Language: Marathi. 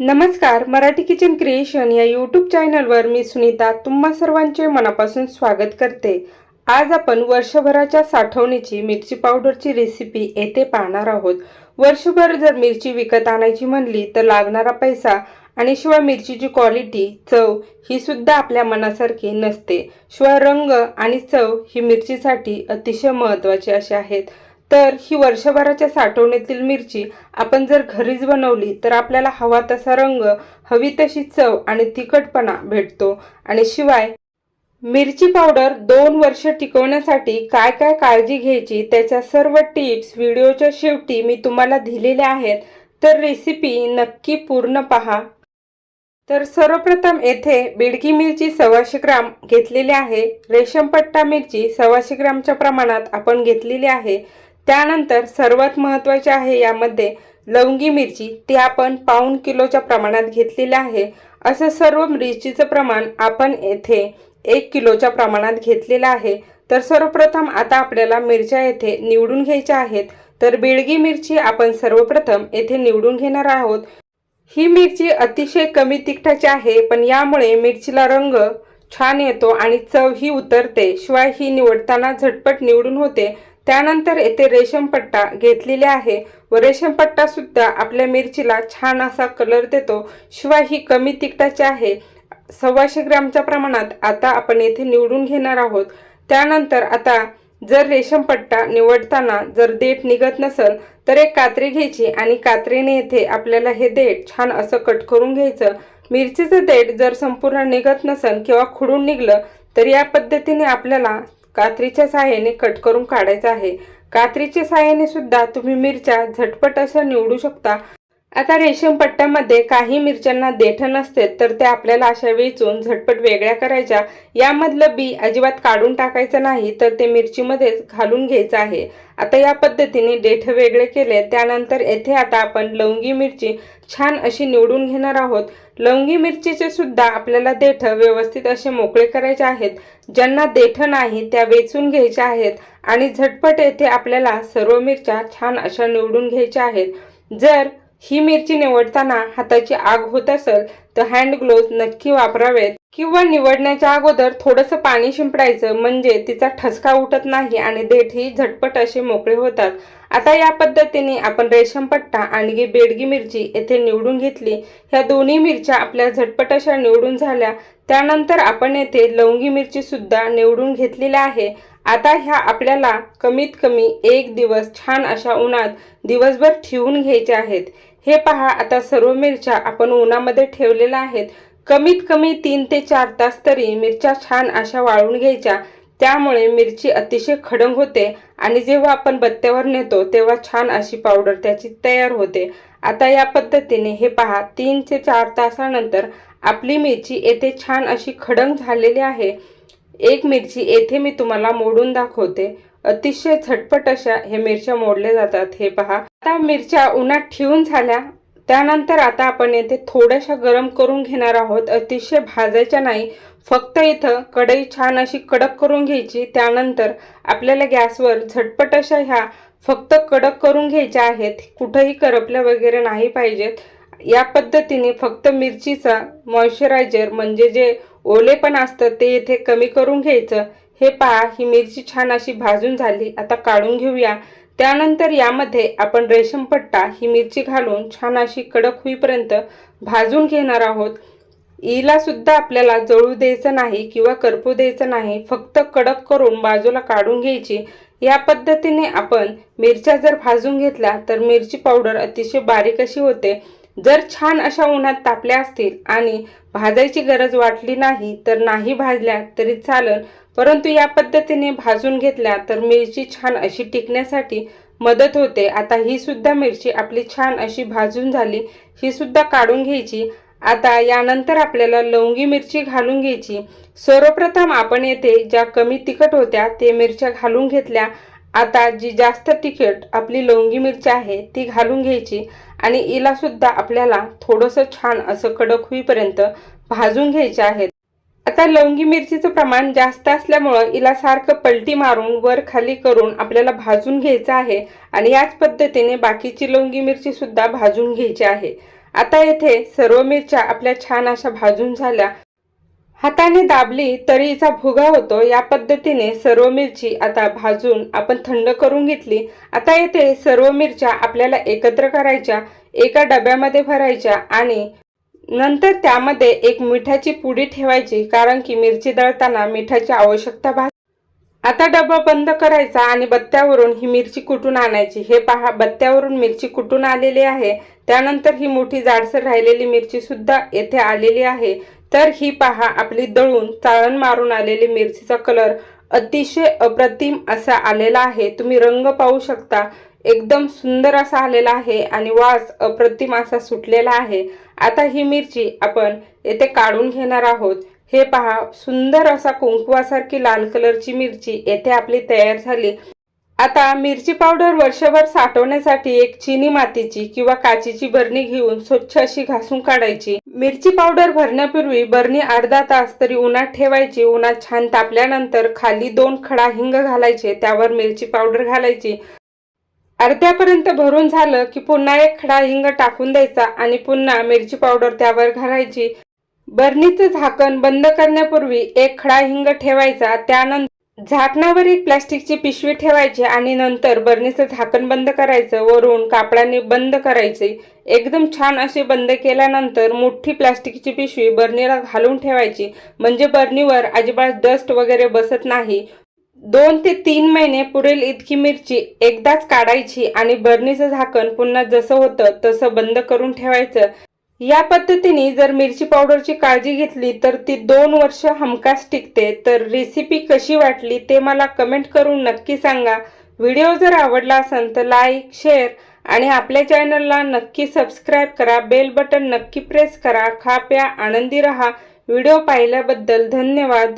नमस्कार मराठी किचन क्रिएशन या यूट्यूब चॅनलवर मी सुनीता तुम्हा सर्वांचे मनापासून स्वागत करते. आज आपण वर्षभराच्या साठवणीची मिरची पावडरची रेसिपी येथे पाहणार आहोत. वर्षभर जर मिरची विकत आणायची म्हणली तर लागणारा पैसा आणि शिवाय मिरचीची क्वालिटी चव ही सुद्धा आपल्या मनासारखी नसते. शिवाय रंग आणि चव ही मिरचीसाठी अतिशय महत्त्वाची अशी आहेत. तर ही वर्षभराच्या साठवणीतील मिरची आपण जर घरीच बनवली तर आपल्याला हवा तसा रंग हवी तशी चव आणि तिखटपणा भेटतो. आणि शिवाय मिरची पावडर दोन वर्ष टिकवण्यासाठी काय काय काळजी घ्यायची त्याच्या सर्व टिप्स व्हिडिओच्या शेवटी मी तुम्हाला दिलेल्या आहेत. तर रेसिपी नक्की पूर्ण पहा. तर सर्वप्रथम येथे बिडकी मिरची सव्वाशे ग्राम घेतलेली आहे. रेशमपट्टा मिरची सव्वाशे ग्रामच्या प्रमाणात आपण घेतलेली आहे. त्यानंतर सर्वात महत्त्वाचे आहे यामध्ये लवंगी मिरची. ती आपण पाऊण किलोच्या प्रमाणात घेतलेली आहे. असं सर्व मिरचीचं प्रमाण आपण येथे एक किलोच्या प्रमाणात घेतलेलं आहे. तर सर्वप्रथम आता आपल्याला मिरच्या येथे निवडून घ्यायच्या आहेत. तर बेळगी मिरची आपण सर्वप्रथम येथे निवडून घेणार आहोत. ही मिरची अतिशय कमी तिखटाची आहे पण यामुळे मिरचीला रंग छान येतो आणि चव ही उतरते. शिवाय ही निवडताना झटपट निवडून होते. त्यानंतर येथे रेशमपट्टा घेतलेले आहे व रेशमपट्टा सुद्धा आपल्या मिरचीला छान असा कलर देतो. शिवाय ही कमी तिखटाची आहे. सव्वाशे ग्रॅमच्या प्रमाणात आता आपण येथे निवडून घेणार आहोत. त्यानंतर आता जर रेशमपट्टा निवडताना जर देठ निघत नसेल तर एक कात्री घ्यायची आणि कात्रीने येथे आपल्याला हे देठ छान असं कट करून घ्यायचं. मिरचीचं देठ जर संपूर्ण निघत नसेल किंवा खुडून निघलं तर या पद्धतीने आपल्याला कात्रीच्या सहाय्याने कट करून काढायचं आहे. कात्रीच्या सहाय्याने सुद्धा तुम्ही मिरच्या झटपट अशा निवडू शकता. आता रेशीम पट्ट्यामध्ये काही मिरच्यांना देठ नसते तर ते आपल्याला अशा वेचून झटपट वेगळ्या करायच्या. यामधलं बी अजिबात काढून टाकायचं नाही तर ते मिरचीमध्येच घालून घ्यायचं आहे. आता या पद्धतीने देठ वेगळे केले त्यानंतर येथे आता आपण लवंगी मिरची छान अशी निवडून घेणार आहोत. लवंगी मिरचीचे सुद्धा आपल्याला देठ व्यवस्थित असे मोकळे करायचे आहेत. ज्यांना देठ नाही त्या वेचून घ्यायच्या आहेत आणि झटपट येथे आपल्याला सर्व मिरच्या छान अशा निवडून घ्यायच्या आहेत. जर ही मिरची निवडताना हाताची आग होत असेल तर हँड ग्लोव्ह नक्की वापरावेत. किंवा निवडण्याच्या अगोदर थोडंसं पाणी शिंपडायचं म्हणजे तिचा ठसका उठत नाही आणि देठही झटपट असे मोकळे होतात. आता या पद्धतीने आपण रेशमपट्टा आणि बेडगी मिरची येथे निवडून घेतली. ह्या दोन्ही मिरच्या आपल्या झटपट अशा निवडून झाल्या. त्यानंतर आपण येथे लवंगी मिरची सुद्धा निवडून घेतलेल्या आहे. आता ह्या आपल्याला कमीत कमी एक दिवस छान अशा उन्हात दिवसभर ठेवून घ्यायच्या आहेत. हे पहा आता सर्व मिरच्या आपण उन्हामध्ये ठेवलेल्या आहेत. कमीत कमी तीन ते चार तास तरी मिरच्या छान अशा वाळून घ्यायच्या. त्यामुळे मिरची अतिशय खडंग होते आणि जेव्हा आपण बत्त्यावर नेतो तेव्हा छान अशी पावडर त्याची तयार होते. आता या पद्धतीने हे पहा तीन ते चार तासानंतर आपली मिरची येथे छान अशी खडंग झालेली आहे. एक मिरची येथे मी तुम्हाला मोडून दाखवते. अतिशय झटपट अशा हे मिरच्या मोडल्या जातात. हे पहा. आता मिरच्या उन्हात ठेवून झाल्या. त्यानंतर आता आपण येथे थोड्याशा गरम करून घेणार आहोत. अतिशय भाजायच्या नाही. फक्त इथं कढई छान अशी कडक करून घ्यायची. त्यानंतर आपल्याला गॅसवर झटपट अशा ह्या फक्त कडक करून घ्यायच्या आहेत. कुठंही करपल्या वगैरे नाही पाहिजेत. या पद्धतीने फक्त मिरचीचा मॉइश्चरायझर म्हणजे जे ओले पण असतं ते इथे कमी करून घ्यायचं. हे पहा ही मिरची छान अशी भाजून झाली. आता काढून घेऊया. त्यानंतर यामध्ये आपण रेशमपट्टा ही मिरची घालून छान अशी कडक होईपर्यंत भाजून घेणार आहोत. ईला सुद्धा आपल्याला जळू द्यायचं नाही किंवा करपू द्यायचं नाही फक्त कडक करून बाजूला काढून घ्यायची. या पद्धतीने आपण मिरच्या जर भाजून घेतल्या तर मिरची पावडर अतिशय बारीक अशी होते. जर छान अशा उन्हात तापल्या असतील आणि भाजायची गरज वाटली नाही तर नाही भाजल्या तरी चालन. परंतु या पद्धतीने भाजून घेतल्या तर मिरची छान अशी टिकण्यासाठी मदत होते. आता ही सुद्धा मिरची आपली छान अशी भाजून झाली ही सुद्धा काढून घ्यायची. आता यानंतर आपल्याला लवंगी मिरची घालून घ्यायची. सर्वप्रथम आपण येथे ज्या कमी तिखट होत्या ते मिरच्या घालून घेतल्या. आता जी जास्त तिखट आपली लवंगी मिरची आहे ती घालून घ्यायची आणि हिला सुद्धा आपल्याला थोडंसं छान असं कडक होईपर्यंत भाजून घ्यायचे आहेत. आता लवंगी मिरचीचं प्रमाण जास्त असल्यामुळं हिला सारखं पलटी मारून वर खाली करून आपल्याला भाजून घ्यायचं आहे आणि याच पद्धतीने बाकीची लवंगी मिरची सुद्धा भाजून घ्यायची आहे. आता येथे सर्व मिरच्या आपल्या छान अशा भाजून झाल्या. हाताने दाबली तरी हिचा भुगा होतो. या पद्धतीने सर्व मिरची आता भाजून आपण थंड करून घेतली. आता येथे सर्व मिरच्या आपल्याला एकत्र करायच्या एका डब्यामध्ये भरायच्या आणि नंतर त्यामध्ये एक मिठाची पुडी ठेवायची कारण की मिरची दळताना मिठाची आवश्यकता भास आता डबा बंद करायचा आणि बत्त्यावरून ही मिरची कुटून आणायची? हे पहा बत्त्यावरून मिरची कुटून आलेली आहे? त्यानंतर ही मोठी जाडसर राहिलेली मिरची सुद्धा येथे आलेली आहे. तर ही पहा आपली दळून चाळण मारून आलेली मिरचीचा कलर अतिशय अप्रतिम असा आलेला आहे. तुम्ही रंग पाहू शकता. एकदम सुंदर असा आलेला आहे आणि वास अप्रतिम असा सुटलेला आहे. आता ही मिरची आपण येथे काढून घेणार आहोत. हे पहा सुंदर असा कुंकुवासारखी लाल कलरची मिरची येथे आपली तयार झाली. आता मिरची पावडर वर्षभर साठवण्यासाठी एक चिनी मातीची किंवा काचीची बरणी घेऊन स्वच्छ अशी घासून काढायची. मिरची पावडर भरण्यापूर्वी बरणी अर्धा तास तरी उन्हात ठेवायची. उन्हात छान तापल्यानंतर खाली दोन खडा हिंग घालायचे. त्यावर मिरची पावडर घालायची. अर्ध्यापर्यंत भरून झालं की पुन्हा एक खडा हिंग टाकून द्यायचा आणि पुन्हा मिरची पावडर त्यावर घालायची. बरणीचं झाकण बंद करण्यापूर्वी एक खडा हिंग ठेवायचा. त्यानंतर झाकणावर एक प्लास्टिकची पिशवी ठेवायची आणि नंतर बरणीचं झाकण बंद करायचं वरून कापडाने बंद करायचे. एकदम छान असे बंद केल्यानंतर मोठी प्लास्टिकची पिशवी बरणीला घालून ठेवायची. म्हणजे बरणीवर अजिबात डस्ट वगैरे बसत नाही. दोन ते तीन महिने पुरेल इतकी मिरची एकदाच काढायची आणि बरणीचं झाकण पुन्हा जसं होतं तसं बंद करून ठेवायचं. या पद्धतीने जर मिरची पावडरची काळजी घेतली तर ती दोन वर्ष हमखास टिकते. तर रेसिपी कशी वाटली ते मला कमेंट करून नक्की सांगा. व्हिडिओ जर आवडला असेल तर लाईक शेअर आणि आपल्या चॅनलला नक्की सबस्क्राईब करा. बेल बटन नक्की प्रेस करा. खा प्या आनंदी रहा. व्हिडिओ पाहिल्याबद्दल धन्यवाद.